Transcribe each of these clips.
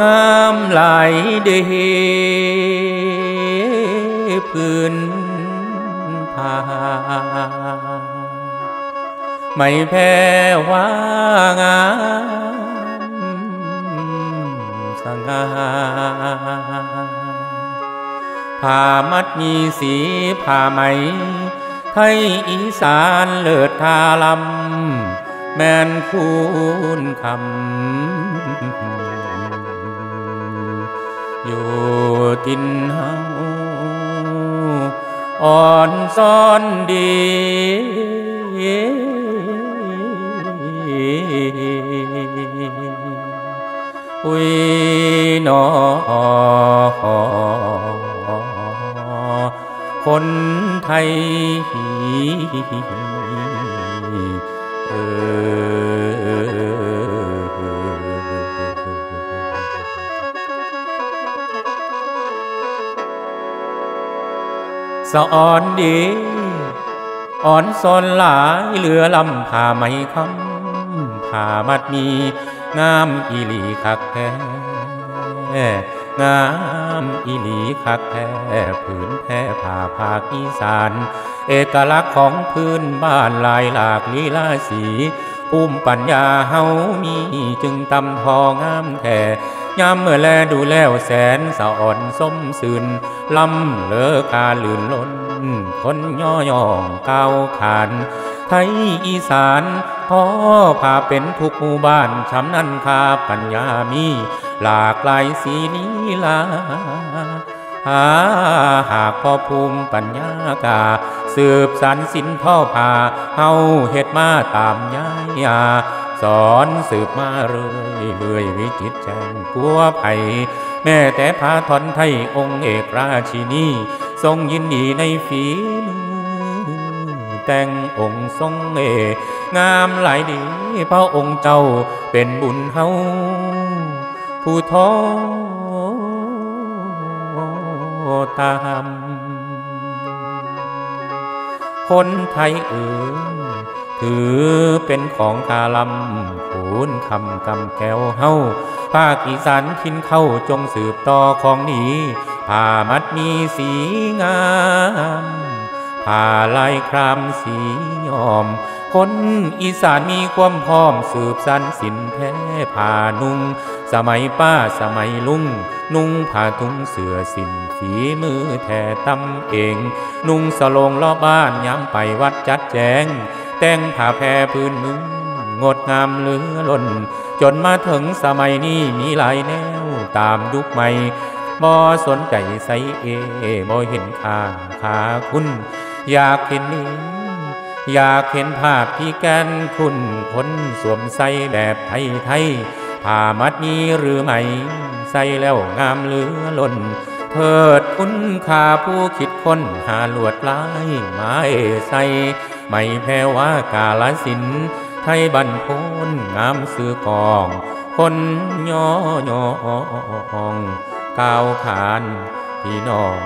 งามหลายเดพื้นผาไม่แพ้ว่างามสง่าผ้ามัดมีสีผ้าไหม ไทยอีสานเลิศทาลำแม่นคูณคำ อยู่ทินเฮาอ่อนซ้อนดี อุ้ยนอคนไทยเอส อ่อนดีอ่อนซอนหลายเหลือลำผ่าไม่คำผ่ามัดมีงามอีหลีคักแท้งามอีหลีคักแท้ผืนแพ้ผ่าภาคอีสาน เอกลักษณ์ของพื้นบ้านลายหลากลีลาสีภูมิปัญญาเฮามีจึงตำทองามแท้ ยามเมื่อแลดูแล้วแสนสะอ่อนสมสื่นลำเลอกาลื่นล้น คนย่อย่องก้าวขาน ไทยอีสานพ่อพาเป็นทุกหมู่บ้านชำนันคาปัญญามี หลากหลายสีลีลาหาหากพ่อภูมิปัญญากา สืบสารสินพ่อพาเฮาเฮ็ดมาตามยายา สอนสืบมาเรื่อยเรื่อยวิจิตแจงกลัวไผ่แม่แต่พาทอนไทยองค์เอกราชินีทรงยินดีในฝีมือแต่งองค์ทรงเองามหลายดีพระองค์เจ้าเป็นบุญเฮาผู้ท้อตาม คนไทยเอ๋ยถือเป็นของคาลำขูนคำกำแก้วเฮาภาคอีสานทินเข้าจงสืบต่อของนี้ผ้ามัดมีสีงามผ้าลายครามสียอม คนอีสานมีความพร้อมสืบสันสินแท้ผ้านุ่ง สมัยป้าสมัยลุง นุ่งผ้าทุงเสือสินฝีมือแท่ตำเอง นุ่งสลงล้อบ้านย้ำไปวัดจัดแจง แต่งผ้าแพรพื้นเมืองงดงามเหลือล้น จนมาถึงสมัยนี้มีหลายแนวตามยุคใหม่บ่สนใจใส่เอบ่เห็นค่าค่าคุณ อยากเห็นนี้ อยากเห็นภาพที่แกนคุณคนสวมใส่แบบไทยไทยผ้ามัดนี้หรือไม่ ใส่แล้วงามเหลือล้นเถิดคุณค่าผู้คิดค้นหาลวดลายไม้ใส่ไม่แพ้ว่ากาลสิน ไทยบันพนงามสื่อกอง คนย่อยองก้าวขานพี่น้อง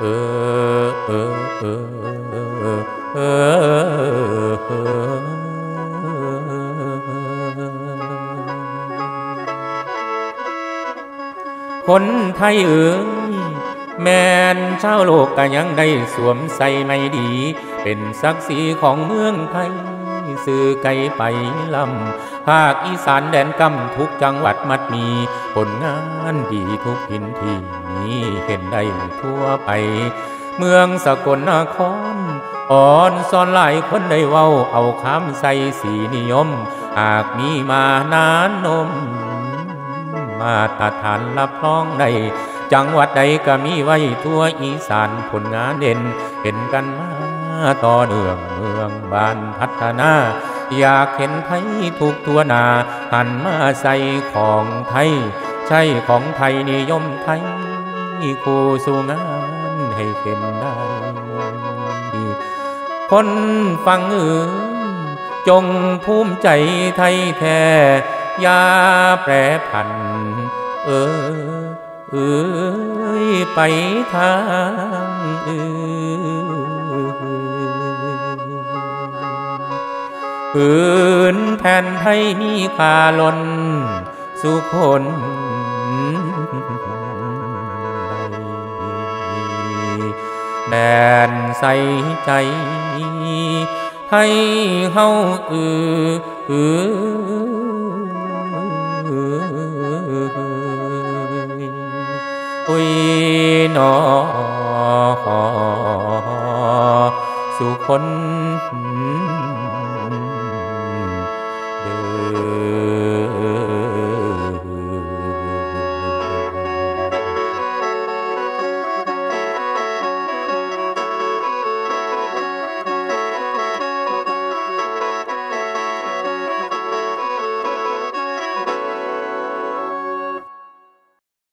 เออเออเออเออคนไทยเอ๋ยแม่นชาวโลกก็ยังได้สวมใส่ไม่ดี เป็นศักดิ์ศรีของเมืองไทย สื่อไกลไปลำภาคอีสานแดนกำทุกจังหวัดมัดมีผลงานดีทุกหินที่มีเห็นได้ทั่วไป เมืองสกลนครอ่อนซ้อนหลายคนได้เว้าเอาคำใส่สีนิยม หากมีมานานนม มาตรฐานรับรองได้จังหวัดใดก็มีไว้ทั่วอีสานผลงานเด่น เห็นกันมาต่อเนื่องเมื องบ้านพัฒนา อยากเห็นไทยทุกตัวนา หันมาใส่ของไทย ใช่ของไทยนิยมไทยคู่สู่งานให้เห็นได้คนฟังเอ๋ยจงภูมิใจไทยแท้อย่าแปรผัน เออเอ้ยไปทางอื่น พื้นแผ่นไทยนี้คาลน สุคนแดนใสใจ ให้เฮาอืออือุยนอสุคน